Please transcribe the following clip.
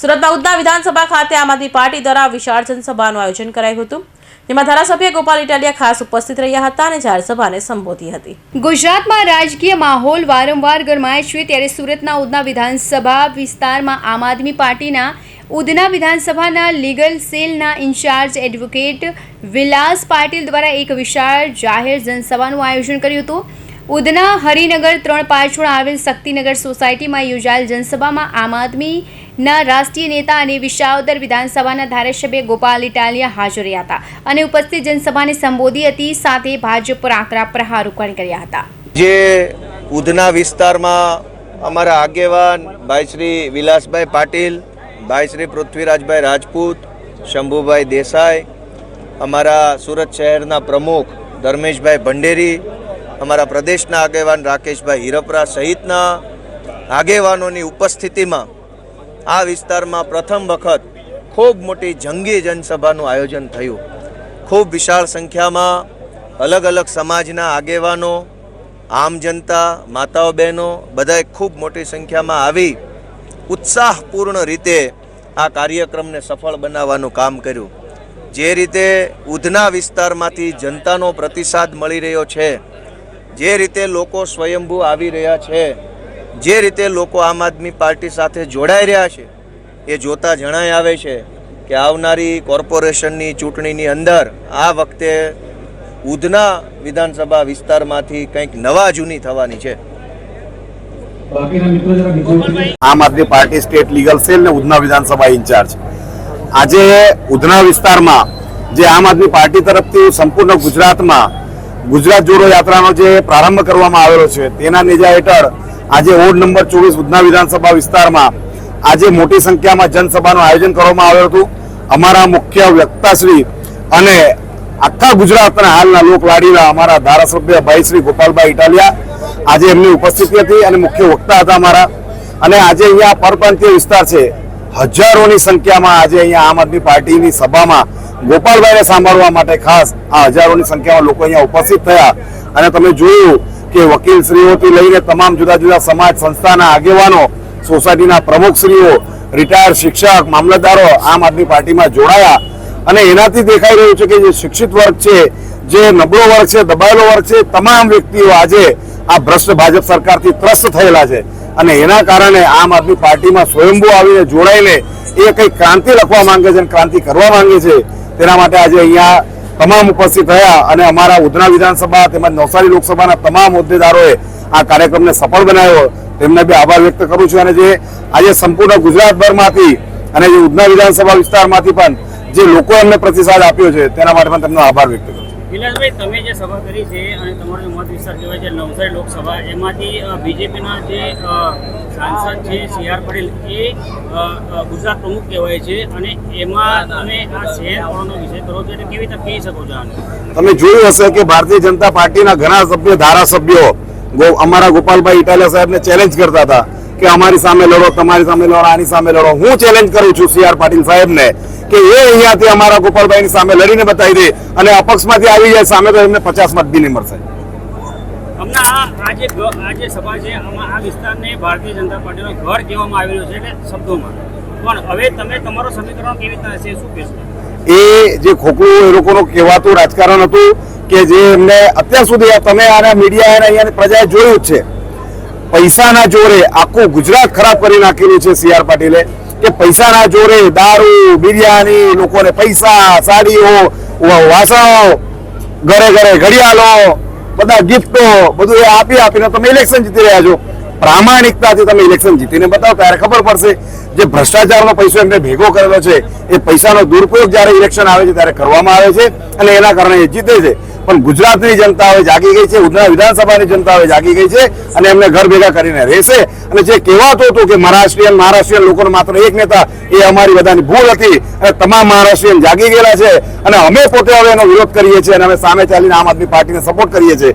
સુરતના ઉધના વિધાનસભા ખાતે આમ આદમી પાર્ટી દ્વારા વિશાળ જનસભાનું આયોજન કરાયું હતું. જેમાં ધારાસભ્ય ગોપાલ ઇટાલિયા ખાસ ઉપસ્થિત રહ્યા હતા અને જાહેરસભાને સંબોધી હતી. ગુજરાતમાં રાજકીય માહોલ વારંવાર ગરમાય છે, ત્યારે સુરતના ઉધના વિધાનસભા વિસ્તારમાં આમ આદમી પાર્ટીના ઉધના વિધાનસભાના લીગલ સેલના ઇન્ચાર્જ એડવોકેટ વિલાસ પાટીલ દ્વારા એક વિશાળ જાહેર જનસભાનું આયોજન કર્યું હતું. ઉધના હરિનગર ત્રણ પાછળ આવેલ શક્તિનગર સોસાયટીમાં યોજાયેલ જનસભામાં આમ આદમીના રાષ્ટ્રીય નેતા અને વિશાવદર વિધાનસભાના ધારાસભ્ય ગોપાલ ઇટાલિયા હાજર રહ્યા હતા અને ઉપસ્થિત જનસભાને સંબોધી હતી, સાથે ભાજપ પર આકરા પ્રહારો કર્યા હતા. જે ઉધના વિસ્તારમાં અમારા આગેવાન ભાઈ શ્રી વિલાસભાઈ પાટીલ, ભાઈ શ્રી પૃથ્વીરાજભાઈ રાજપૂત, શંભુભાઈ દેસાઈ, અમારા સુરત શહેરના પ્રમુખ ધર્મેશભાઈ ભંડેરી અમારા પ્રદેશના આગેવાન રાકેશભાઈ હિરપરા સહિતના આગેવાનોની ઉપસ્થિતિમાં આ વિસ્તારમાં પ્રથમ વખત ખૂબ મોટી જંગી જનસભાનું આયોજન થયું. ખૂબ વિશાળ સંખ્યામાં અલગ અલગ સમાજના આગેવાનો, આમ જનતા, માતાઓ બહેનો બધાએ ખૂબ મોટી સંખ્યામાં આવી ઉત્સાહપૂર્ણ રીતે આ કાર્યક્રમને સફળ બનાવવાનું કામ કર્યું. જે રીતે ઉધના વિસ્તારમાંથી જનતાનો પ્રતિસાદ મળી રહ્યો છે જે રીતે લોકો સ્વયંભૂ આવી રહ્યા છે જે રીતે લોકો આમ આદમી પાર્ટી સાથે જોડાઈ રહ્યા છે એ જોતા જણાય આવે છે કે આવનારી કોર્પોરેશનની ચૂંટણીની અંદર આ વખતે ઉધના વિધાનસભા વિસ્તારમાંથી કંઈક નવા જૂની થવાની છે. બાકીના મિત્રો જરા નીચે Aam Aadmi party state legal cell ને ઉધના વિધાનસભા ઇન્ચાર્જ. આજે ઉધના વિસ્તારમાં જે આમ આદમી પાર્ટી તરફથી સંપૂર્ણ ગુજરાતમાં ગુજરાત જોડો યાત્રાનો જે પ્રારંભ કરવામાં આવેલો છે, તેના નેજા હેઠળ આજે વોર્ડ નંબર ચોવીસ ઉધના વિધાનસભા વિસ્તારમાં આજે મોટી સંખ્યામાં જનસભાનું આયોજન કરવામાં આવ્યું હતું. અમારા મુખ્ય વ્યક્તાશ્રી અને આખા ગુજરાતના હાલના લોકલાડીના અમારા ધારાસભ્ય ભાઈ શ્રી ગોપાલભાઈ ઇટાલિયા આજે એમની ઉપસ્થિતિ હતી અને મુખ્ય વક્તા હતા અમારા. અને આજે અહીંયા પરપ્રાંતીય વિસ્તાર છે. હજારોની સંખ્યામાં આજે અહીંયા આમ આદમી પાર્ટીની સભામાં ગોપાલભાઈને સાંભળવા માટે ખાસ આ હજારોની સંખ્યામાં લોકો અહીંયા ઉપસ્થિત થયા. અને તમે જોયું કે વકીલશ્રીઓથી લઈને તમામ જુદા જુદા સમાજ સંસ્થાના આગેવાનો, સોસાયટીના પ્રમુખશ્રીઓ, રિટાયર્ડ શિક્ષક, મામલતદારો આમ આદમી પાર્ટીમાં જોડાયા. અને એનાથી દેખાઈ રહ્યું છે કે જે શિક્ષિત વર્ગ છે, જે નબળો વર્ગ છે, દબાયેલો વર્ગ છે, તમામ વ્યક્તિઓ આજે આ ભ્રષ્ટ ભાજપ સરકારથી ત્રસ્ત થયેલા છે. અને એના કારણે આમ આદમી પાર્ટીમાં સ્વયંભૂ આવીને જોડાઈને એ કંઈક ક્રાંતિ લખવા માંગે છે અને ક્રાંતિ કરવા માંગે છે તેના માટે આજે અહીંયા તમામ ઉપસ્થિત રહ્યા અને અમારા ઉધના વિધાનસભા તેમજ નવસારી લોકસભાના તમામ હોદ્દેદારોએ આ કાર્યક્રમને સફળ બનાવ્યો. તેમને બી આભાર વ્યક્ત કરું છું અને જે આજે સંપૂર્ણ ગુજરાતભરમાંથી અને જે ઉધના વિધાનસભા વિસ્તારમાંથી પણ જે લોકો એમને પ્રતિસાદ આપ્યો છે, તેના માટે પણ તેમનો આભાર વ્યક્ત કરું વિલાસભાઈ, તમે જે સભા કરી છે મત વિસ્તાર કહેવાય છે નવસારી લોકસભા, એમાંથી બીજેપીના જે સાંસદ છે સી આર પટેલ એ ગુજરાત પ્રમુખ કહેવાય છે અને એમાં તમે આ શહેર આવવાનો વિષય કરો છો એટલે કેવી રીતે કહી શકો છો તમે જોયું હશે કે ભારતીય જનતા પાર્ટીના ઘણા સભ્યો ધારાસભ્યો ગો- અમારા ગોપાલભાઈ ઇટાલિયા સાહેબને ચેલેન્જ કરતા હતા કે અમારી સામે લડો તમારી સામે લડો આની સામે લડો. હું ચેલેન્જ કરું છું સી આર પાટીલ સાહેબને કે એ અહીંયાથી અમારા ગોપાલભાઈની સામે લડીને બતાવી દે અને અપક્ષમાંથી આવી જાય સામે તો એમને પચાસ મત બી નહીં મળશે. હમણાં આ જે આ જે સભા છે, આમાં આ વિસ્તારને ભારતીય જનતા પાર્ટીનો ઘર કહેવામાં આવેલો છે એટલે શબ્દોમાં. પણ હવે તમે તમારો સમીકરણ કેવી રીતના હશે, શું કહેશો? એ જે ખોખલું એ લોકોનું કહેવાતું રાજકારણ હતું કે જે એમને અત્યાર સુધી તમે આના મીડિયા અને અહીંયા પ્રજાએ જોયું જ છે. પૈસાના જોરે આખું ગુજરાત ખરાબ કરી નાખેલું છે સી આર પાટીલે કે પૈસાના જોરે દારૂ, બિરયાની, લોકોને પૈસા, સાડીઓ વાસણો, ઘરે ઘરે ઘડિયાળો બધા ગિફ્ટો બધું એ આપી આપીને તમે ઇલેક્શન જીતી રહ્યા છો. પ્રામાણિકતાથી તમે ઇલેક્શન જીતીને બતાવો, ત્યારે ખબર પડશે જે ભ્રષ્ટાચારનો પૈસો એમને ભેગો કરેલો છે, એ પૈસાનો દુરુપયોગ જ્યારે ઇલેક્શન આવે છે ત્યારે કરવામાં આવે છે અને એના કારણે એ જીતે છે. પણ ગુજરાતની જનતા હવે જાગી ગઈ છે, ઉધના વિધાનસભાની જનતા હવે જાગી ગઈ છે અને એમને ઘર ભેગા કરીને રહેશે. અને જે કહેવાતું હતું કે મહારાષ્ટ્રીયન મહારાષ્ટ્રીયન લોકોનો માત્ર એક નેતા, એ અમારી બધાની ભૂલ હતી. અને તમામ મહારાષ્ટ્રીયન જાગી ગયેલા છે. અને અમે પોતે હવે એનો વિરોધ કરીએ છીએ અને અમે સામે ચાલીને આમ આદમી પાર્ટીને સપોર્ટ કરીએ છીએ.